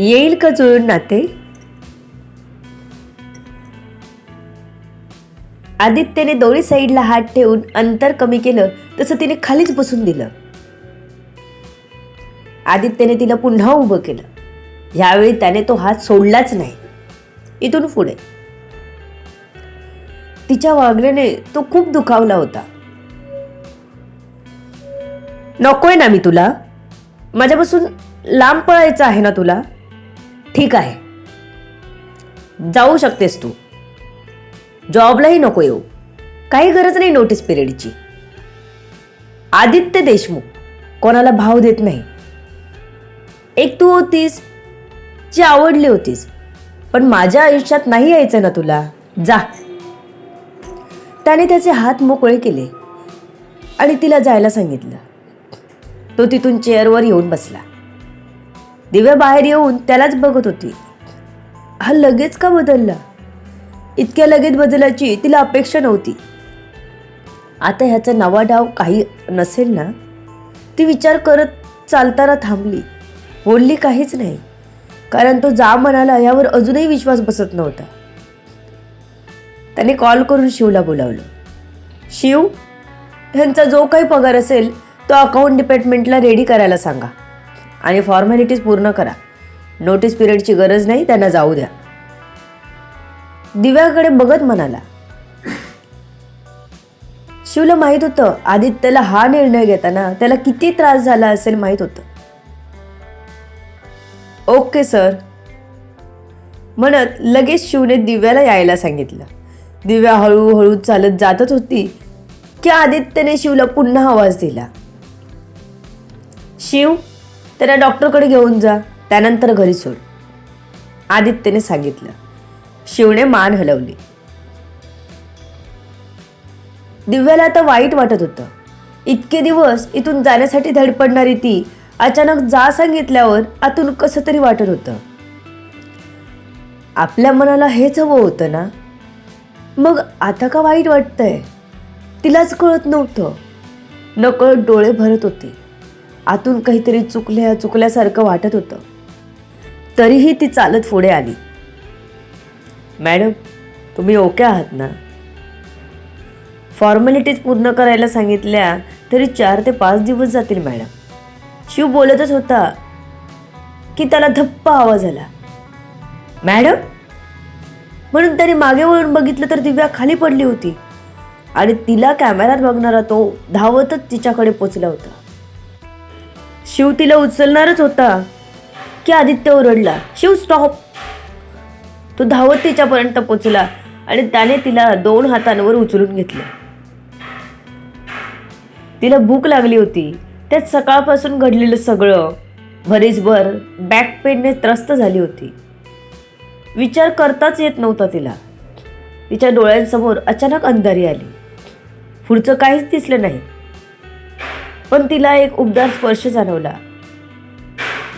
येईल का जुळून नाते? आदित्यने दोन्ही साईडला हात ठेवून अंतर कमी केलं तसं तिने खालीच बसून दिलं. आदित्यने तिला पुन्हा उभं केलं. यावेळी त्याने तो हात सोडलाच नाही. इथून पुढे. तिच्या वागण्याने तो खूप दुखावला होता. नकोय ना मी तुला. माझ्यापासून लांब पळायचं आहे ना तुला? ठीक आहे. जाऊ शकतेस तू. जॉबलाही नको येऊ. काही गरज नाही नोटीस पिरियडची. आदित्य देशमुख कोणाला भाव देत नाही. एक तू होतीस जी आवडली होतीस पण माझ्या आयुष्यात नाही यायचं ना तुला. जा. त्याने त्याचे हात मोकळे केले आणि तिला जायला सांगितलं. तो तिथून चेअरवर येऊन बसला. दिव्या बाहेर येऊन त्यालाच बघत होती. हा लगेच का बदलला? इतक्या लगेच बदलाची तिला अपेक्षा नव्हती. आता ह्याचा नवा डाव काही नसेल ना? ती विचार करत चालताना थांबली. बोलली काहीच नाही. कारण तो जा म्हणाला यावर अजूनही विश्वास बसत नव्हता. त्याने कॉल करून शिवला बोलावलं. शिव ह्यांचा जो काही पगार असेल तो अकाउंट डिपार्टमेंटला रेडी करायला सांगा. आणि फॉर्मॅलिटीज पूर्ण करा. नोटीस पिरियडची गरज नाही त्यांना जाऊ द्या. दिव्याकडे बघत म्हणाला शिवला माहीत होतं आदित्यला हा निर्णय घेताना त्याला किती त्रास झाला असेल माहीत होतं. Okay sir. म्हणत लगेच शिवने दिव्याला यायला सांगितलं. दिव्या हळूहळू चालत जातच होती. की आदित्यने शिवला पुन्हा आवाज दिला. शिव त्याला डॉक्टरकडे घेऊन जा त्यानंतर घरी सोड. आदित्यने सांगितलं. शिवने मान हलवली. दिव्याला आता वाईट वाटत होतं. इतके दिवस इथून जाण्यासाठी धडपडणारी ती अचानक जा सांगितल्यावर आतून कसं तरी वाटत होतं. आपल्या मनाला हेच हवं होतं ना? मग आता का वाईट वाटतंय? तिलाच कळत नव्हतं. नकळत डोळे भरत होते. आतून काहीतरी चुकल्या चुकल्यासारखं वाटत होतं. तरीही ती चालत पुढे आली. मॅडम तुम्ही ओके आहात ना? फॉर्मॅलिटीज पूर्ण करायला सांगितल्या तरी चार ते पाच दिवस जातील मॅडम. शिव बोलतच होता की त्याला धप्प आवाज आला. मॅडम? म्हणून त्याने मागे वळून बघितलं तर दिव्या खाली पडली होती आणि तिला कॅमेऱ्यात बघणारा तो धावतच तिच्याकडे पोचला होता. शिव तिला उचलणारच होता. की आदित्य ओरडला शिव स्टॉप तो धावत तिच्यापर्यंत पोचला आणि त्याने तिला दोन हातांवर उचलून घेतलं. तिला भूक लागली होती. त्यात सकाळपासून घडलेलं सगळं भरीसभर बॅक पेनने त्रस्त झाली होती. विचार करताच येत नव्हता तिला. तिच्या डोळ्यांसमोर अचानक अंधारी आली. पुढचं काहीच दिसलं नाही. पण तिला एक उबदार स्पर्श जाणवला.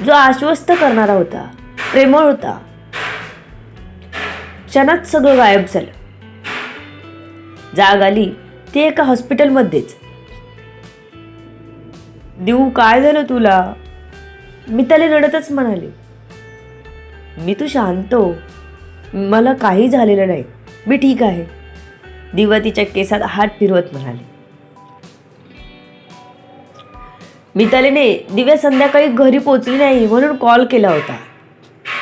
जो आश्वस्त करणारा होता प्रेमळ होता. क्षणात सगळं गायब झालं. जाग आली ती एका हॉस्पिटलमध्येच. देऊ काय झालं तुला? मी त्याला रडतच म्हणाले. मी तू शांत हो. मला काही झालेलं नाही. मी ठीक आहे. दिवा तिच्या केसात हात फिरवत म्हणाले. मितालीने दिव्या संध्याकाळी घरी पोचली नाही म्हणून कॉल केला होता.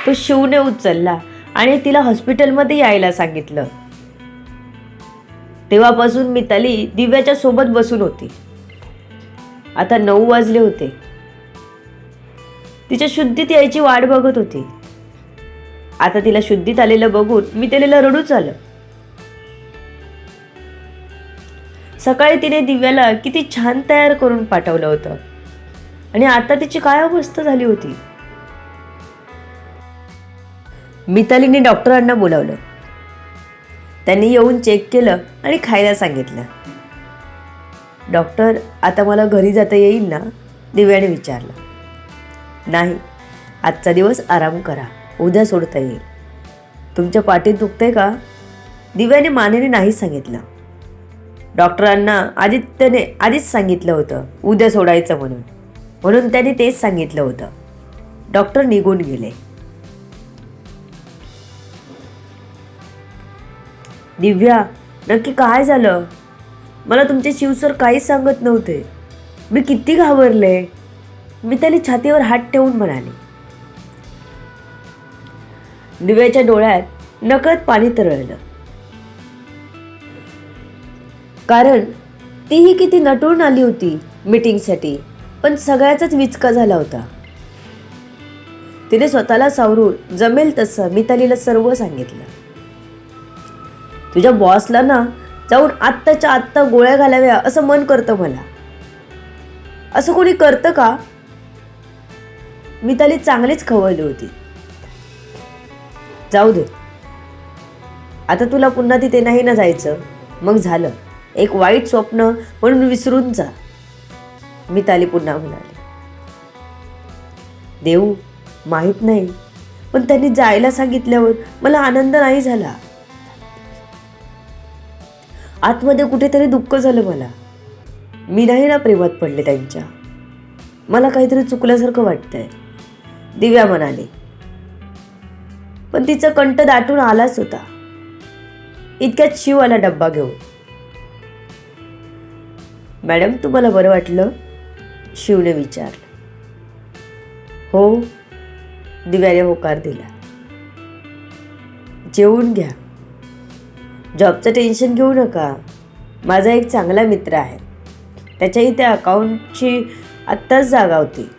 तो शिवने उचलला आणि तिला हॉस्पिटलमध्ये यायला सांगितलं. तेव्हापासून मिताली दिव्याच्या सोबत बसून होती. आता नऊ वाजले होते. तिच्या शुद्धीत यायची वाट बघत होती. आता तिला शुद्धीत आलेलं बघून मितालीला रडूच आलं सकाळी तिने दिव्याला किती छान तयार करून पाठवलं होतं. आणि आता तिची काय अवस्था झाली होती? मितालीने डॉक्टरांना बोलावलं. त्यांनी येऊन चेक केलं आणि खायला सांगितलं. डॉक्टर आता मला घरी जाता येईल ना? दिव्याने विचारलं. नाही आजचा दिवस आराम करा. उद्या सोडता येईल. तुमच्या पाठीत दुखतंय का? दिव्याने मानेने नाही सांगितलं. डॉक्टरांना आदित्यने आधीच सांगितलं होतं उद्या सोडायचं म्हणून. म्हणून त्यांनी तेच सांगितलं होतं. डॉक्टर निघून गेले. दिव्या नक्की काय झालं? मला तुमचे शिवसर काहीच सांगत नव्हते. मी किती घाबरले. मी त्याने छातीवर हात ठेवून म्हणाले. दिव्याच्या डोळ्यात नकळत पाणी तरळलं. कारण तीही किती नटून आली होती मीटिंगसाठी पण सगळ्याचाच विचका झाला होता. तिने स्वतःला सावरून जमेल तसं मितालीला सर्व सांगितलं. तुझ्या बॉसला ना जाऊन आत्ताच्या आत्ता गोळ्या घालाव्या असं मन करतं मला. असं कोणी करतं का? मिताली चांगलीच खवळली होती. जाऊ दे. आता तुला पुन्हा तिथे नाही ना जायचं. मग झालं. एक वाईट स्वप्न म्हणून विसरून जा. मिताली पुन्हा म्हणाली. देऊ माहीत नाही. पण त्यांनी जायला सांगितल्यावर मला आनंद नाही झाला. आतमध्ये कुठेतरी दुःख झालं मला. मी नाही ना प्रेमात पडले त्यांच्या. मला काहीतरी चुकल्यासारखं वाटतंय. दिव्या म्हणाली. पण तिचा कंठ दाटून आलाच होता. इतक्यात शिव आला डब्बा घेऊन. मॅडम तुम्हाला बरं वाटलं? शिवने विचारलं. हो दिव्याने होकार दिला. जेवून घ्या. जॉबचं टेन्शन घेऊ नका. माझा एक चांगला मित्र आहे. त्याच्या इथे अकाउंटची आत्ताच जागा होती.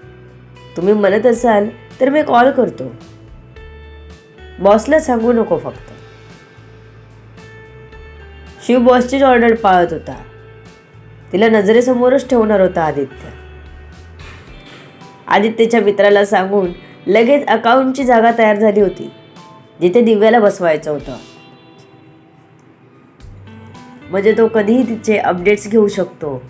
तुम्ही म्हणत असाल तर मी कॉल करतो. बॉसला सांगू नको फक्त. शिव बॉसचीच ऑर्डर पाळत होता. तिला नजरेसमोरच ठेवणार होता आदित्य. आदित्यच्या मित्राला सांगून लगेच अकाउंटची जागा तयार झाली होती जिथे दिव्याला बसवायचं होतं. म्हणजे तो कधीही तिचे अपडेट्स घेऊ शकतो.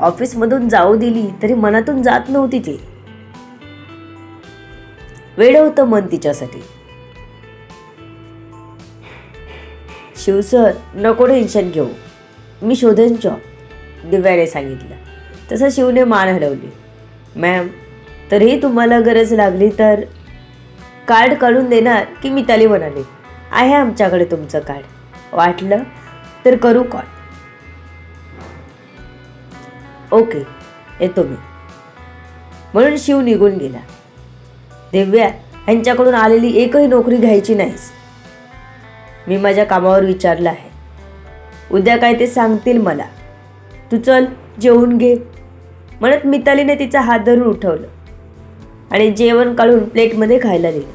ऑफिसमधून जाऊ दिली तरी मनातून जात नव्हती ती. वेळ होतं मन तिच्यासाठी. शिवसर नको टेन्शन घेऊ. मी शोधेन जॉब दिव्याने सांगितलं. तसं शिवने मान हलवली. मॅम तरीही तुम्हाला गरज लागली तर कार्ड काढून देणार की मिताली म्हणाली. आहे आमच्याकडे तुमचं कार्ड. वाटलं तर करू कॉल. ओके येतो मी. म्हणून शिव निघून गेला. दिव्या यांच्याकडून आलेली एकही नोकरी घ्यायची नाहीस. मी माझ्या कामावर विचारलं आहे. उद्या काय ते सांगतील मला. तू चल जेवून घे. म्हणत मितालीने तिचा हात धरून उठवलं आणि जेवण काढून प्लेटमध्ये खायला दिलं.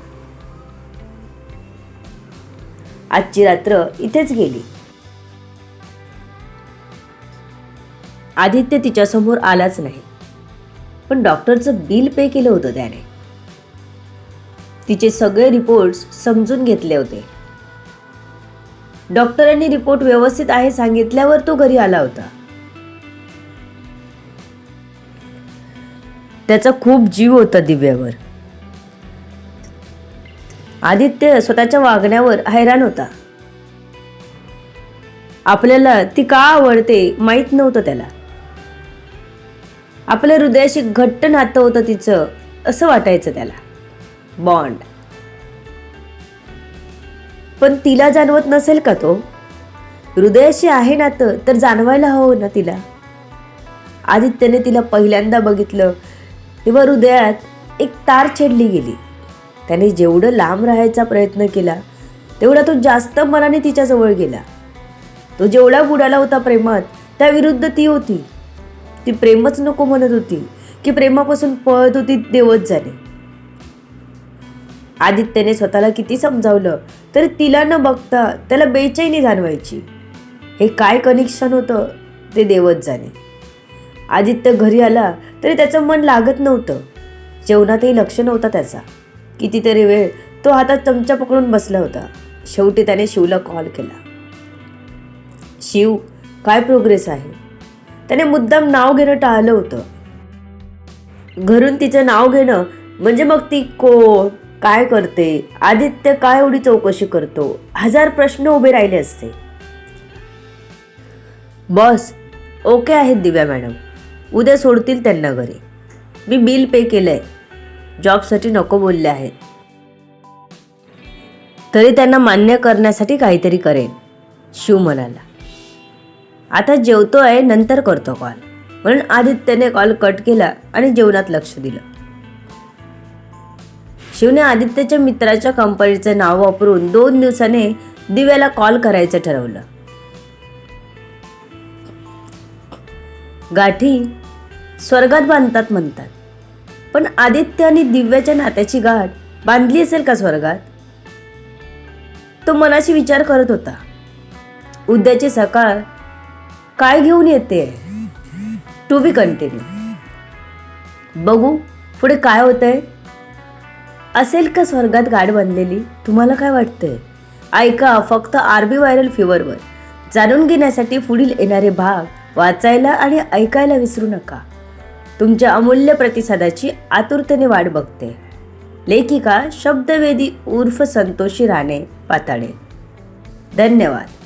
आजची रात्र इथेच गेली. आदित्य तिच्यासमोर आलाच नाही. पण डॉक्टरचं बिल पे केलं होतं त्याने. तिचे सगळे रिपोर्ट्स समजून घेतले होते. डॉक्टरांनी रिपोर्ट व्यवस्थित आहे सांगितल्यावर तो घरी आला होता. त्याचा खूप जीव होता दिव्यावर. आदित्य स्वतःच्या वागण्यावर हैराण होता. आपल्याला ती का आवडते माहीत नव्हतं त्याला. आपल्या हृदयाशी घट्ट नातं होतं तिचं असं वाटायचं त्याला. बॉन्ड. पण तिला जाणवत नसेल का तो? हृदयाशी आहे नातं तर जाणवायला हवं ना तिला? आदित्यने तिला पहिल्यांदा बघितलं तेव्हा हृदयात एक तार छेडली गेली. त्याने जेवढं लांब राहायचा प्रयत्न केला तेवढा तो जास्त मनाने तिच्याजवळ गेला. तो जेवढा बुडाला होता प्रेमात त्याविरुद्ध ती होती. ती प्रेमच नको म्हणत होती की प्रेमापासून पळत होती देवत झाले. आदित्यने स्वतःला किती समजावलं तरी तिला न बघता त्याला बेचैनी जाणवायची. हे काय कनेक्शन होतं ते देवत जाणे. आदित्य घरी आला तरी त्याचं मन लागत नव्हतं. जेवणातही लक्ष नव्हता त्याचा. कितीतरी वेळ तो हातात चमचा पकडून बसला होता. शेवटी त्याने शिवला कॉल केला. शिव काय प्रोग्रेस आहे? त्याने मुद्दाम नाव घेणं टाळलं होतं. घरून तिचं नाव घेणं म्हणजे मग ती कोण काय करते आदित्य काय एवढी चौकशी करतो हजार प्रश्न उभे राहिले असते. बॉस ओके आहेत दिव्या मॅडम. उद्या सोडतील त्यांना घरी. मी बिल पे केलं आहे जॉबसाठी नको बोलले आहेत तरी त्यांना मान्य करण्यासाठी काहीतरी करेन शिव म्हणाला. आता आहे नंतर करतो कॉल म्हणून आदित्यने कॉल कट केला आणि जेवणात लक्ष दिलं. शिवने आदित्यच्या मित्राच्या कंपनीचं नाव वापरून दोन दिवसाने दिव्याला कॉल करायचं ठरवलं. गाठी स्वर्गात बांधतात म्हणतात. पण आदित्य आणि दिव्याच्या नात्याची गाठ बांधली असेल का स्वर्गात? तो मनाशी विचार करत होता. उद्याची सकाळ काय घेऊन येते? टू बी कंटिन्यू बघू पुढे काय होतंय? असेल का स्वर्गात गाठ बांधलेली? तुम्हाला काय वाटतंय? ऐका फक्त आरबी व्हायरल फिवरवर जाणून घेण्यासाठी पुढील येणारे भाग वाचायला आणि ऐकायला विसरू नका. तुमच्या अमूल्य प्रतिसादाची आतुरतेने वाट बघते. लेखिका शब्दवेदी उर्फ संतोषी राणे पाताळे. धन्यवाद.